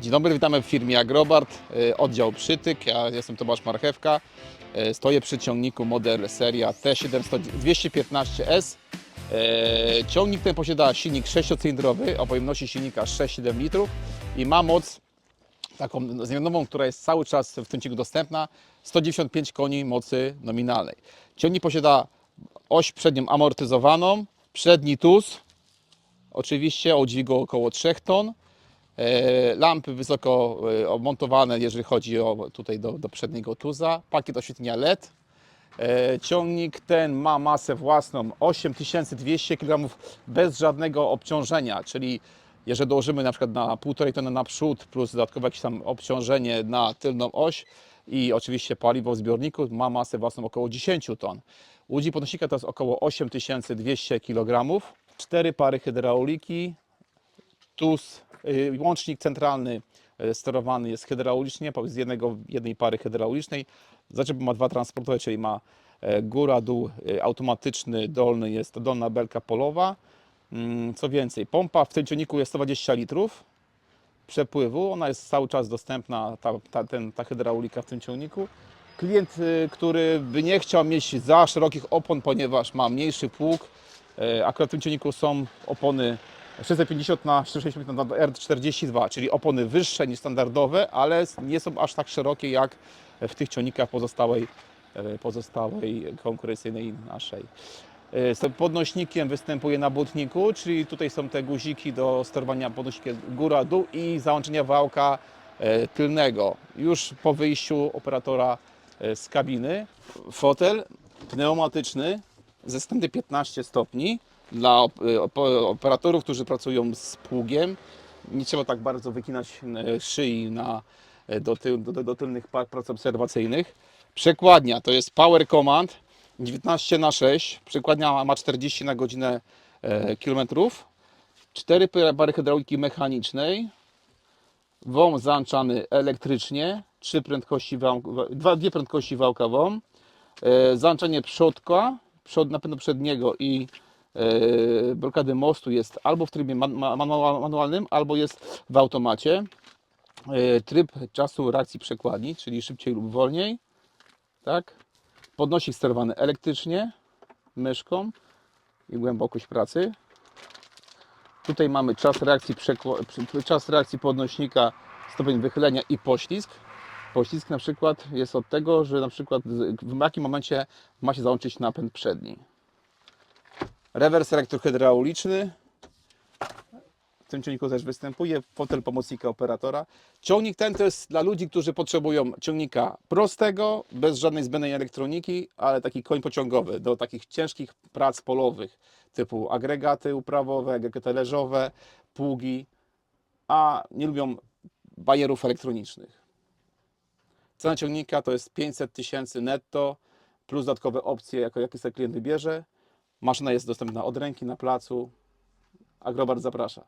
Dzień dobry, witamy w firmie Agrobart, y, oddział Przytyk. Ja jestem Tomasz Marchewka. Y, Stoję przy ciągniku model seria T215S. Y, Ciągnik ten posiada silnik 6-cylindrowy o pojemności silnika 6,7 litrów i ma moc taką zmianową, która jest cały czas w tym ciągu dostępna, 195 koni mocy nominalnej. Ciągnik posiada oś przednią amortyzowaną, przedni tus, oczywiście o dźwigu około 3 ton, lampy wysoko e, montowane, jeżeli chodzi o tutaj do, do przedniego tuza, pakiet oświetlenia LED. E, Ciągnik ten ma masę własną 8200 kg bez żadnego obciążenia, czyli jeżeli dołożymy na przykład na 1,5 tony na przód plus dodatkowe jakieś tam obciążenie na tylną oś i oczywiście paliwo w zbiorniku ma masę własną około 10 ton. Łódź podnośnika to jest około 8200 kg. Cztery pary hydrauliki, TUS, y, łącznik centralny y, sterowany jest hydraulicznie, z jednego, jednej pary hydraulicznej. Zaczep ma dwa transportowe, czyli ma e, góra, dół y, automatyczny, dolny jest to dolna belka polowa. Mm, Co więcej, pompa w tym ciągniku jest 120 litrów przepływu. Ona jest cały czas dostępna, ta, ta, ten, ta hydraulika w tym ciągniku. Klient, y, który by nie chciał mieć za szerokich opon, ponieważ ma mniejszy pług, akurat w tym ciągniku są opony 650 na 460 na R42, czyli opony wyższe niż standardowe, ale nie są aż tak szerokie jak w tych ciągnikach pozostałej, e, pozostałej konkurencyjnej naszej. E, Z podnośnikiem występuje na błotniku, czyli tutaj są te guziki do sterowania podnośnikiem góra-dół i załączenia wałka e, tylnego. Już po wyjściu operatora z kabiny. Fotel pneumatyczny ze stędy 15 stopni dla y, op- operatorów, którzy pracują z pługiem. Nie trzeba tak bardzo wykinać e, szyi na, e, do, tył, do, do tylnych prac obserwacyjnych. Przekładnia to jest Power Command 19 na 6. Przekładnia ma 40 na godzinę e, kilometrów. Cztery pary hydrauliki mechanicznej. Wąż załączany elektrycznie. Trzy prędkości wałka, dwa, dwie prędkości wałka WOM. E, przodka, przod, napędu przedniego i blokady mostu jest albo w trybie man, ma- manual, manualnym, albo jest w automacie. E, tryb czasu reakcji przekładni, czyli szybciej lub wolniej. Tak. Podnosik sterowany elektrycznie, myszką i głębokość pracy. Tutaj mamy czas reakcji, czas reakcji podnośnika, stopień wychylenia i poślizg. Poślizg na przykład jest od tego, że na przykład w jakim momencie ma się załączyć napęd przedni. Rewers elektrohydrauliczny. W tym ciągniku też występuje fotel pomocnika operatora. Ciągnik ten to jest dla ludzi, którzy potrzebują ciągnika prostego, bez żadnej zbędnej elektroniki, ale taki koń pociągowy do takich ciężkich prac polowych, typu agregaty uprawowe, agregaty leżowe, pługi, a nie lubią bajerów elektronicznych. Cena ciągnika to jest 500 tysięcy netto, plus dodatkowe opcje, jako, jakie sobie klient wybierze. Maszyna jest dostępna od ręki na placu. Agrobart zaprasza.